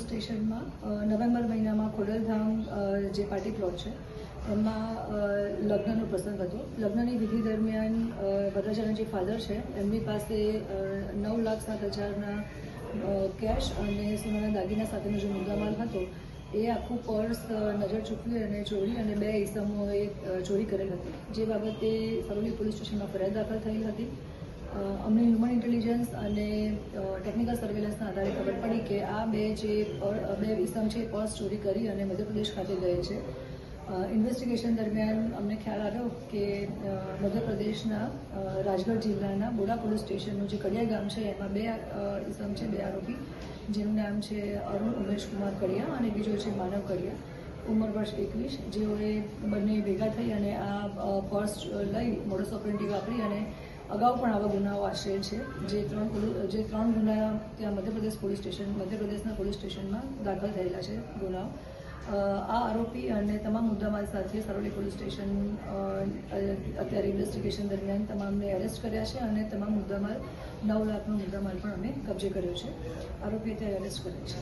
Police સ્ટેશનમાં November મહિનામાં ખોડલધામ જે પાર્ટી પ્લોટ છે, એમાં લગ્નનો પ્રસંગ હતો. લગ્નની વિધિ દરમિયાન વરરાજાના જે ફાધર છે, એમની પાસે નવ લાખ સાત હજારના કેશ અને સોનાના દાગીના સાથેનો જે મુદ્દામાલ હતો, એ આખું પર્સ નજર ચૂકવી અને ચોરી અને બે ઈસમોએ ચોરી કરેલ હતી. જે બાબતે સરોલી પોલીસ સ્ટેશનમાં ફરિયાદ દાખલ થયેલ હતી. અમને હ્યુમન ઇન્ટેલિજન્સ અને ટેકનિકલ સર્વેલન્સના આધારે ખબર પડી કે આ બે જે બે ઇસમ છે પર્સ ચોરી કરી અને મધ્યપ્રદેશ ખાતે ગયે છે. ઇન્વેસ્ટિગેશન દરમિયાન અમને ખ્યાલ આવ્યો કે મધ્યપ્રદેશના રાજગઢ જિલ્લાના બોડા પોલીસ સ્ટેશનનું જે કડિયા ગામ છે, એમાં બે ઇસમ છે, બે આરોપી, જેનું નામ છે અરુણ ઉમેશ કુમાર કડિયા અને બીજો છે માનવ કડિયા. ઉંમર વર્ષ એકવીસ. જેઓએ બંને ભેગા થઈ અને આ પર્સ લઈ મોડસ ઓપરેન્ટી વાપરી અને અગાઉ પણ આવા ગુનાઓ આશરે છે. જે ત્રણ જે ત્રણ ગુના ત્યાં મધ્યપ્રદેશ પોલીસ સ્ટેશન, મધ્યપ્રદેશના પોલીસ સ્ટેશનમાં દાખલ થયેલા છે ગુનાઓ. આ આરોપી અને તમામ મુદ્દામાલ સાથે સરોલી પોલીસ સ્ટેશન અત્યારે ઇન્વેસ્ટિગેશન દરમિયાન તમામને એરેસ્ટ કર્યા છે અને તમામ મુદ્દામાલ, નવ લાખનો મુદ્દામાલ પણ અમે કબજે કર્યો છે. આરોપી અત્યારે એરેસ્ટ કર્યો છે.